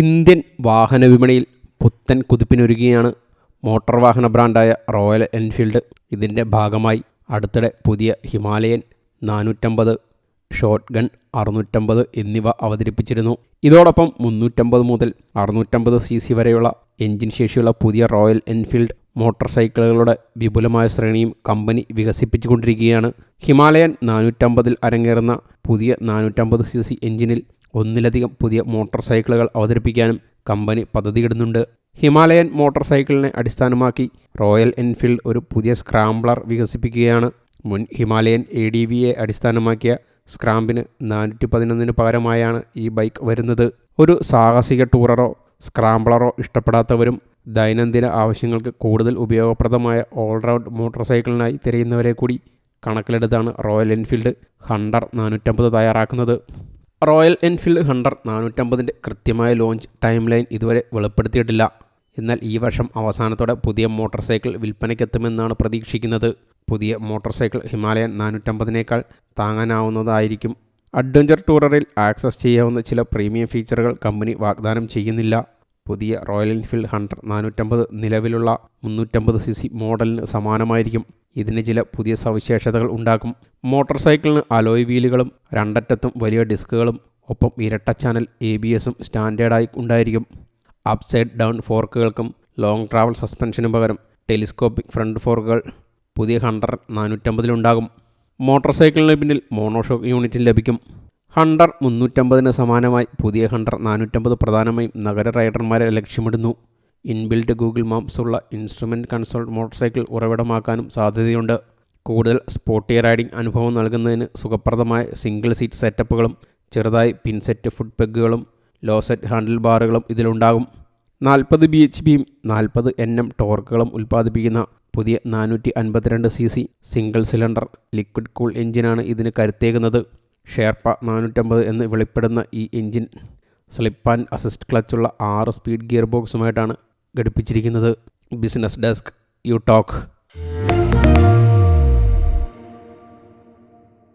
Indian വാഹന വിപണിയിൽ പുത്തൻ കുതിപ്പിനൊരുങ്ങിയാണ് മോട്ടോർ വാഹന ബ്രാൻഡായ റോയൽ എൻഫീൽഡ്. ഇതിന്റെ ഭാഗമായി അടുത്തിടെ പുതിയ ഹിമാലയൻ നാനൂറ്റമ്പത് ഷോട്ട് ഗൺ അറുന്നൂറ്റമ്പത് എന്നിവ അവതരിപ്പിച്ചിരുന്നു. ഇതോടൊപ്പം മുന്നൂറ്റമ്പത് മുതൽ അറുന്നൂറ്റമ്പത് സി സി വരെയുള്ള എഞ്ചിൻ ശേഷിയുള്ള പുതിയ റോയൽ എൻഫീൽഡ് മോട്ടോർ സൈക്കിളുകളുടെ വിപുലമായ ശ്രേണിയും കമ്പനി വികസിപ്പിച്ചുകൊണ്ടിരിക്കുകയാണ്. ഹിമാലയൻ നാനൂറ്റമ്പതിൽ അരങ്ങേറുന്ന പുതിയ നാനൂറ്റമ്പത് സി സി എഞ്ചിനിൽ ഒന്നിലധികം പുതിയ മോട്ടോർ സൈക്കിളുകൾ അവതരിപ്പിക്കാനും കമ്പനി പദ്ധതിയിടുന്നുണ്ട്. ഹിമാലയൻ മോട്ടോർ സൈക്കിളിനെ അടിസ്ഥാനമാക്കി റോയൽ എൻഫീൽഡ് ഒരു പുതിയ സ്ക്രാംബ്ലർ വികസിപ്പിക്കുകയാണ്. മുൻ ഹിമാലയൻ എ ഡി വിയെ അടിസ്ഥാനമാക്കിയ സ്ക്രാമ്പിന് നാനൂറ്റി പതിനൊന്നിന് പകരമായാണ് ഈ ബൈക്ക് വരുന്നത്. ഒരു സാഹസിക ടൂററോ സ്ക്രാംബ്ലറോ ഇഷ്ടപ്പെടാത്തവരും ദൈനംദിന ആവശ്യങ്ങൾക്ക് കൂടുതൽ ഉപയോഗപ്രദമായ ഓൾറൗണ്ട് മോട്ടോർ സൈക്കിളിനായി തിരയുന്നവരെ കൂടി കണക്കിലെടുത്താണ് റോയൽ എൻഫീൽഡ് ഹണ്ടർ നാനൂറ്റമ്പത് തയ്യാറാക്കുന്നത്. റോയൽ എൻഫീൽഡ് ഹണ്ടർ നാനൂറ്റമ്പതിന്റെ കൃത്യമായ ലോഞ്ച് ടൈം ലൈൻ ഇതുവരെ വെളിപ്പെടുത്തിയിട്ടില്ല. എന്നാൽ ഈ വർഷം അവസാനത്തോടെ പുതിയ മോട്ടോർ സൈക്കിൾ വിൽപ്പനയ്ക്കെത്തുമെന്നാണ് പ്രതീക്ഷിക്കുന്നത്. പുതിയ മോട്ടോർ സൈക്കിൾ ഹിമാലയൻ നാനൂറ്റമ്പതിനേക്കാൾ താങ്ങാനാവുന്നതായിരിക്കും. അഡ്വഞ്ചർ ടൂററിൽ ആക്സസ് ചെയ്യാവുന്ന ചില പ്രീമിയം ഫീച്ചറുകൾ കമ്പനി വാഗ്ദാനം ചെയ്യുന്നില്ല. പുതിയ റോയൽ എൻഫീൽഡ് ഹണ്ടർ നാനൂറ്റമ്പത് നിലവിലുള്ള മുന്നൂറ്റമ്പത് സി സി മോഡലിന് സമാനമായിരിക്കും. ഇതിന് ചില പുതിയ സവിശേഷതകൾ ഉണ്ടാക്കും മോട്ടോർ സൈക്കിളിന് അലോയ് വീലുകളും രണ്ടറ്റത്തും വലിയ ഡിസ്കുകളും ഒപ്പം ഇരട്ട ചാനൽ എ ബി എസും സ്റ്റാൻഡേർഡായി ഉണ്ടായിരിക്കും. അപ്സൈഡ് ഡൗൺ ഫോർക്കുകൾക്കും ലോങ് ട്രാവൽ സസ്പെൻഷനും പകരം ടെലിസ്കോപ്പിക് ഫ്രണ്ട് ഫോർക്കുകൾ പുതിയ ഹണ്ടർ നാനൂറ്റമ്പതിലുണ്ടാകും മോട്ടോർ സൈക്കിളിന് പിന്നിൽ മോണോഷോക്ക് യൂണിറ്റും ലഭിക്കും. ഹണ്ടർ മുന്നൂറ്റമ്പതിന് സമാനമായി പുതിയ ഹണ്ടർ നാനൂറ്റമ്പത് പ്രധാനമായും നഗര റൈഡർമാരെ ലക്ഷ്യമിടുന്നു. ഇൻബിൽറ്റ് ഗൂഗിൾ മാപ്സ് ഉള്ള ഇൻസ്ട്രുമെന്റ് കൺസോൾ മോട്ടോർ സൈക്കിൾ ഉറവിടമാക്കാനും സാധ്യതയുണ്ട്. കൂടുതൽ സ്പോർട്ടി റൈഡിംഗ് അനുഭവം നൽകുന്നതിന് സുഖപ്രദമായ സിംഗിൾ സീറ്റ് സെറ്റപ്പുകളും ചെറുതായി പിൻസെറ്റ് ഫുഡ് പെഗുകളും ലോ സെറ്റ് ഹാൻഡിൽ ബാറുകളും ഇതിലുണ്ടാകും. നാൽപ്പത് ബി എച്ച് പിയും നാൽപ്പത് എൻ എം ടോർക്കുകളും ഉൽപ്പാദിപ്പിക്കുന്ന പുതിയ നാനൂറ്റി അൻപത്തിരണ്ട് C C single cylinder liquid cool എഞ്ചിനാണ് ഇതിന് കരുത്തേകുന്നത്. ഷേർപ്പ നാനൂറ്റമ്പത് എന്ന് വെളിപ്പെടുന്ന ഈ എഞ്ചിൻ സ്ലിപ്പ് ആൻഡ് അസിസ്റ്റ് ക്ലച്ചുള്ള ആറ് സ്പീഡ് ഗിയർ ബോക്സുമായിട്ടാണ് ഘടിപ്പിച്ചിരിക്കുന്നത് ബിസിനസ് ഡെസ്ക് യു ടോക്ക്